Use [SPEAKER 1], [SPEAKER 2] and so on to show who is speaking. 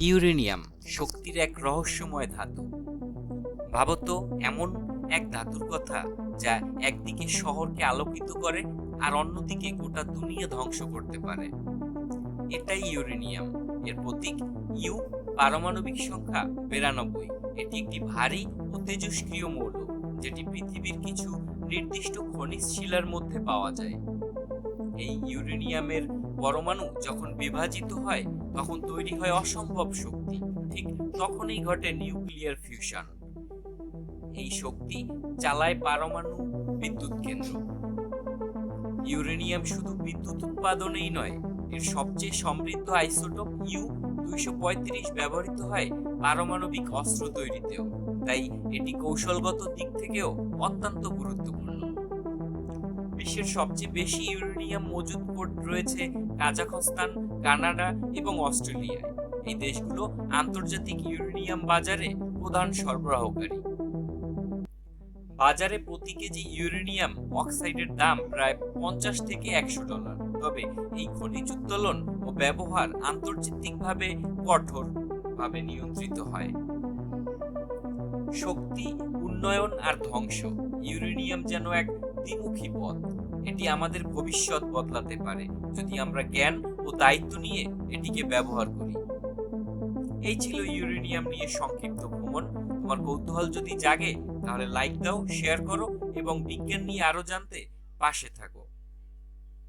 [SPEAKER 1] Uranium শক্তির এক রহস্যময় ধাতু। ভাবত এমন এক ধাতুর কথা যা একদিকে শহরকে আলোকিত করে আর অন্যদিকে গোটা দুনিয়া ধ্বংস করতে পারে। এটাই ইউরেনিয়াম। এর প্রতীক ইউ পারমাণবিক সংখ্যা বিরানব্বই। এটি একটি ভারী ও তেজস্ক্রিয় মৌল যেটি পৃথিবীর কিছু নির্দিষ্ট খনিজ শিলার মধ্যে পাওয়া যায়। এই ইউরেনিয়ামের পরমাণু যখন বিভাজিত হয়, তখন তৈরি হয় অসম্ভব শক্তি। ঠিক তখনই ঘটে নিউক্লিয়ার ফিউশন। এই শক্তি চালায় পারমাণু বিদ্যুৎ কেন্দ্র। ইউরেনিয়াম শুধু বিদ্যুৎ উৎপাদনেই নয়, এর সবচেয়ে সমৃদ্ধ আইসোটোপ ইউ দুইশো ব্যবহৃত হয় পারমাণবিক অস্ত্র তৈরিতেও। তাই এটি কৌশলগত দিক থেকেও অত্যন্ত গুরুত্বপূর্ণ। বিশ্বের সবচেয়ে বেশি ইউরেনিয়াম মজুদ রয়েছে কাজাখস্তান, কানাডা এবং অস্ট্রেলিয়ায়। এই দেশগুলো আন্তর্জাতিক ইউরেনিয়াম বাজারে প্রধান সরবরাহকারী। বাজারে প্রতি কেজি ইউরেনিয়াম অক্সাইডের দাম প্রায় পঞ্চাশ থেকে একশো ডলার। তবে এই খনিজ উত্তোলন ও ব্যবহার আন্তর্জাতিকভাবে কঠোর ভাবে নিয়ন্ত্রিত হয়। শক্তি, উন্নয়ন আর ধ্বংস। ইউরেনিয়াম যেন এক দ্বিমুখী পথ। এটি আমাদের ভবিষ্যৎ বদলাতে পারে যদি আমরা জ্ঞান ও দায়িত্ব নিয়ে এটিকে ব্যবহার করি। এই ছিল ইউরেনিয়াম নিয়ে সংক্ষিপ্ত ভ্রমণ। তোমার কৌতূহল যদি জাগে, তাহলে লাইক দাও শেয়ার করো এবং বিজ্ঞান নিয়ে আরও জানতে পাশে থাকো।